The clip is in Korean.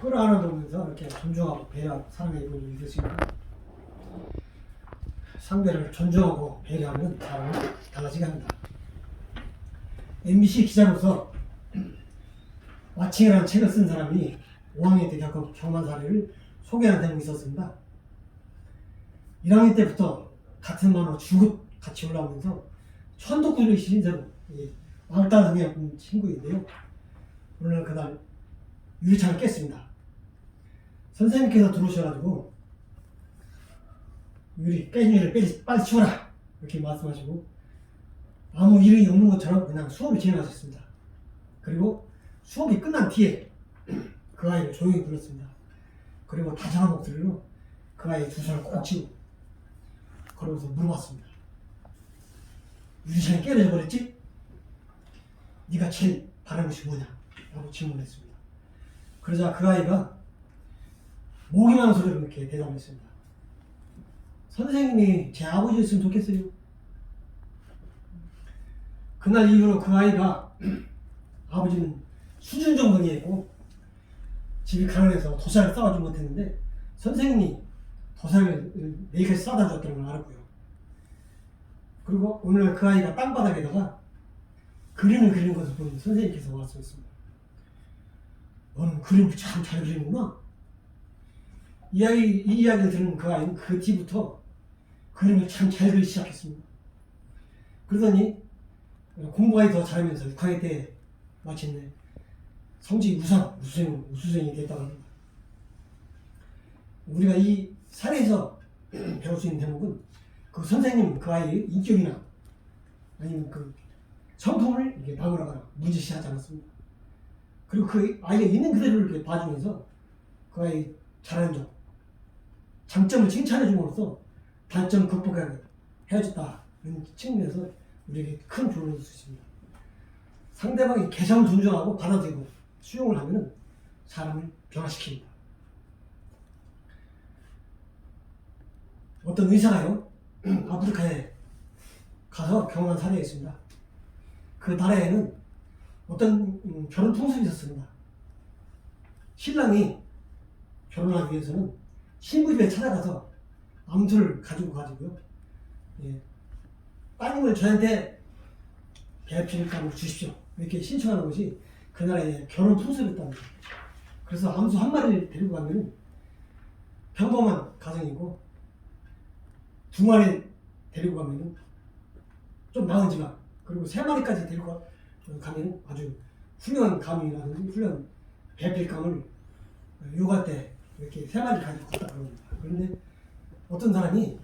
끌어안아보면서 이렇게 존중하고 배려하고 사랑의 이분이 있으시고 상대를 존중하고 배려하면 사람은 달라지게 합니다. MBC 기자로서 와칭이라는 책을 쓴 사람이 5학년 때 겪은 경만 사례를 소개하는 대목이 있었습니다. 1학년 때부터 같은 반으로 줄곧 같이 올라오면서 천도구를 신세로 이 왕따 등의 친구인데요. 오늘 그날 유리창을 깼습니다. 선생님께서 들어오셔가지고 유리 깬 유리를 빨리, 빨리 치워라 이렇게 말씀하시고 아무 일이 없는 것처럼 그냥 수업을 진행하셨습니다. 그리고 수업이 끝난 뒤에 그 아이를 조용히 불렀습니다. 그리고 다정한 목소리로 그 아이의 두 손을 꼭 쥐고 그러면서 물어봤습니다. 유리창이 깨어져 버렸지? 네가 제일 바라는 것이 뭐냐? 라고 질문했습니다. 그러자 그 아이가 나는 소리로 이렇게 대답했습니다. 선생님이 제 아버지였으면 좋겠어요. 그날 이후로 그 아이가 아버지는 수준 정도이었고 집이 가난해서 도시락을 싸가지 못했는데 선생님이 네 개씩 싸다 줬다는 걸 알았고요. 그리고 오늘 그 아이가 땅바닥에다가 그림을 그리는 것을 본 선생님께서 말씀했습니다. 너는 그림을 참 잘 그리는구나. 이 아이, 이 이야기를 들은 그 아이는 그 뒤부터 그림을 참 잘 그리기 시작했습니다. 그러더니 공부가 더 잘하면서 6학년 때 마침내 성적 우상, 우수생, 우수생이 됐다고 합니다. 우리가 이 사례에서 배울 수 있는 대목은 그 선생님 그 아이의 인격이나 아니면 그 성품을 이렇게 막으라거나 문제시 하지 않았습니다. 그리고 그 아이가 있는 그대로 이렇게 봐주면서 그 아이 잘하는 점, 장점을 칭찬해 줌으로써 단점. 이런 측면에서 우리에게 큰 교훈을 줄 수 있습니다. 상대방의 개성을 존중하고 받아들이고 수용을 하면 사람을 변화시킵니다. 어떤 의사가요, 아프리카에 가서 경험한 사례가 있습니다. 그 나라에는 어떤 음, 결혼 풍습이 있었습니다. 신랑이 결혼하기 위해서는 신부 집에 찾아가서 암수를 가지고 가지고요. 예. 따님을 저한테 배필감을 주십시오. 이렇게 신청하는 것이 그 나라의 결혼 풍습이었답니다. 그래서 암수 한 마리를 데리고 가면 평범한 가정이고 두 마리 데리고 가면은 좀 나은 지만 그리고 세 마리까지 데리고 가면 아주 훌륭한 감이라든지 훌륭한 배필감을 요구할 때 이렇게 세 마리 가지고 갔다 그럽니다. 그런데 어떤 사람이